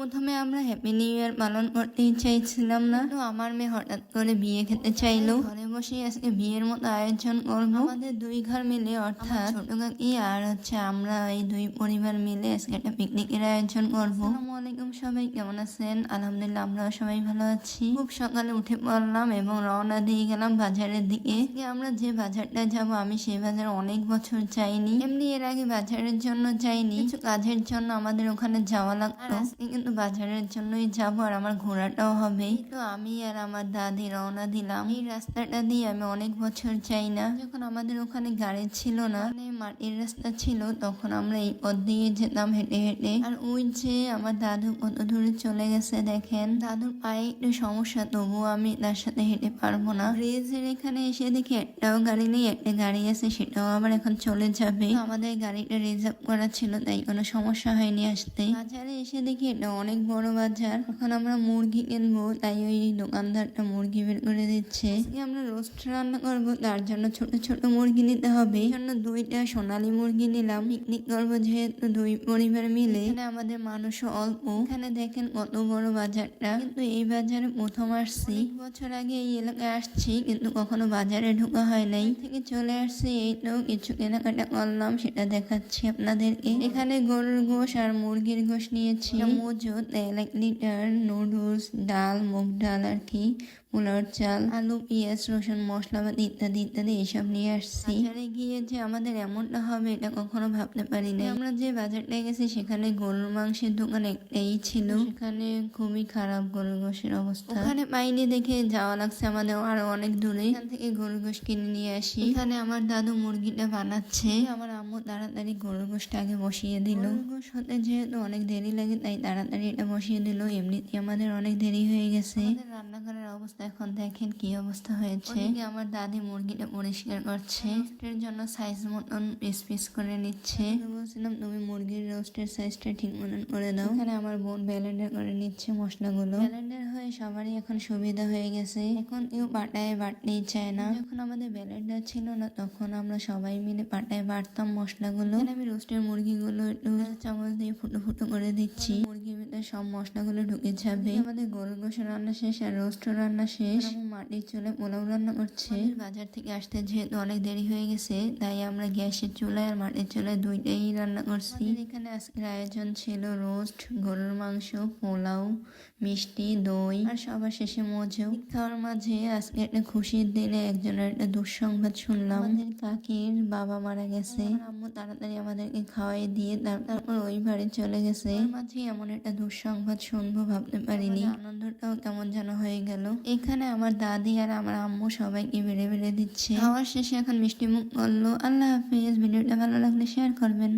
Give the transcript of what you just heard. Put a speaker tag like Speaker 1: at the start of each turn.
Speaker 1: প্রথমে আমরা happy new year পালন করতে চাইছিলাম না। তো আমার মেয়ে হঠাৎ করে বিয়ে খেতে চাইলো। ঘরে বসে আজকে বিয়ের মতো আয়োজন করব। আমাদের দুই ঘর মিলে অর্থাৎ ছোট কাকি আর হচ্ছে আমরা এই দুই পরিবার মিলে আজকে একটা পিকনিকের আয়োজন করব। আলাইকুম সবাই কেমন আছেন? আলহামদুলিল্লাহ আমরা সবাই ভালো আছি। খুব সকালে উঠে পড়লাম এবং রওনা দিয়ে গেলাম বাজারের দিকে। আমরা যে বাজারটা যাব আমি সেই বাজার অনেক বছর যাইনি। এমনি এর আগে বাজারের জন্য যাইনি। কিছু কাজের জন্য আমাদের ওখানে যাওয়া লাগতো। আজকে কিন্তু বাজারের জন্যই যাব আর আমার ঘোরাটাও হবে তো আমি আর আমার দাদি রওনা দিলাম। এই রাস্তাটা দিয়ে আমি অনেক বছর যাই না। যখন আমাদের ওখানে গাড়ি ছিল না মানে মাটির রাস্তা ছিল, তখন আমরা এই পথ দিয়ে যেতাম হেঁটে হেঁটে। আর ওই যে আমার দাদু কত দূরে চলে গেছে দেখেন। দাদুর পায়ে একটু সমস্যা, তবুও আমি তার সাথে হেঁটে পারব না। ব্রিজের এখানে এসে দেখি একটাও গাড়ি নেই, একটা গাড়ি আছে, সেটাও আবার এখন চলে যাবে। আমাদের গাড়িটা রিজার্ভ করা ছিল, তাই কোনো সমস্যা হয়নি আসতে। বাজারে এসে দেখি এটা অনেক বড় বাজার। এখন আমরা মুরগি কিনবো, তাই ওই দোকানদারটা মুরগি বের করে দিচ্ছে। আমরা রোস্ট রান্না করব, তার জন্য ছোট ছোট মুরগি নিতে হবে। জন্য দুইটা সোনালী মুরগি নিলাম। পিকনিক করব যেহেতু দুই পরিবার মিলে। এখানে আমাদের মানুষও অল্প। এখানে দেখেন কত বড় বাজারটা। কিন্তু এই বাজারে প্রথম আসছি। বছর আগে এই এলাকায় আসছি, কিন্তু কখনো বাজারে ঢোকা হয় নাই। থেকে চলে আসছি এই তো কিছু কেনাকাটা করলাম, সেটা দেখাচ্ছি আপনাদেরকে। এখানে গরুর গোশ আর মুরগির গোশ নিয়েছি। এটা মজুদ এক লিটার নুডলস ডাল মুগ ডাল আর কি পোলার চাল আলু পেঁয়াজ রসুন মশলাপাতি ইত্যাদি ইত্যাদি এসব নিয়ে আসছি। বাজারে গিয়ে যে আমাদের এমনটা হবে এটা কখনো ভাবতে পারিনি আমরা যে বাজারটায় গেছি সেখানে গরুর মাংসের দোকান একটাই ছিল। সেখানে খুবই খারাপ গরুর গোশের অবস্থা। ওখানে পাইনি দেখে যাওয়া লাগছে আমাদের আরও অনেক দূরে। এখান থেকে গরুর গোশ কিনে নিয়ে আসি। এখানে আমার দাদু মুরগিটা বানাচ্ছে। আমার আম্মু তাড়াতাড়ি গরুর গোশটা আগে বসিয়ে দিল। গরুর গোশ হতে যেহেতু অনেক দেরি লাগে তাই তাড়াতাড়ি এটা বসিয়ে দিল। এমনিতে আমাদের অনেক দেরি হয়ে গেছে। রান্নাঘরের অবস্থা এখন দেখেন কি অবস্থা হয়েছে। আমার দাদি মুরগিটা পরিষ্কার করছে। রোস্টের জন্য সাইজ মতন পিস পিস করে নিচ্ছে। বলছিলাম তুমি মুরগির রোস্টের সাইজটা ঠিক মতন করে দাও। এখানে আমার বোন ব্যালেন্ডার করে নিচ্ছে মশলাগুলো। ব্যালেন্ডার হয়ে সবারই এখন সুবিধা হয়ে গেছে। এখন কেউ পাটায় বাটতেই চায় না। যখন আমাদের ব্যালেন্ডার ছিল না তখন আমরা সবাই মিলে পাটায় বাটতাম মশলাগুলো। আমি রোস্টের মুরগিগুলো একটু চামচ দিয়ে ফুটো ফুটো করে দিচ্ছি। ভিতরে সব মশলাগুলো ঢুকে যাবে। আমাদের গরুর গোশ রান্না শেষ আর রোস্ট রান্না শেষ। মাটির চুলে পোলাও রান্না করছে। বাজার থেকে আসতে যেহেতু অনেক দেরি হয়ে গেছে তাই আমরা গ্যাসের চুলায় আর মাটির চুলায় দুইটাই রান্না করছি। এখানে আজকের আয়োজন ছিল রোস্ট গরুর মাংস পোলাও মিষ্টি দই আর সবার শেষে মজু। খাওয়ার মাঝে আজকে একটা খুশির দিনে একজনের একটা দুঃসংবাদ শুনলাম। আমাদের কাকির বাবা মারা গেছে। আম্মু তাড়াতাড়ি আমাদেরকে খাওয়াই দিয়ে তারপর ওই বাড়ি চলে গেছে। মাঝে এমন একটা দুঃসংবাদ শুনব ভাবতে পারিনি। আনন্দটাও কেমন যেন হয়ে গেল। এখানে আমার দাদি আর আমার আম্মু সবাইকে বেড়ে বেড়ে দিচ্ছে। খাওয়ার শেষে এখন মিষ্টি মুখ করল আল্লাহ হাফিজ ভিডিওটা ভালো লাগলে শেয়ার করবেন।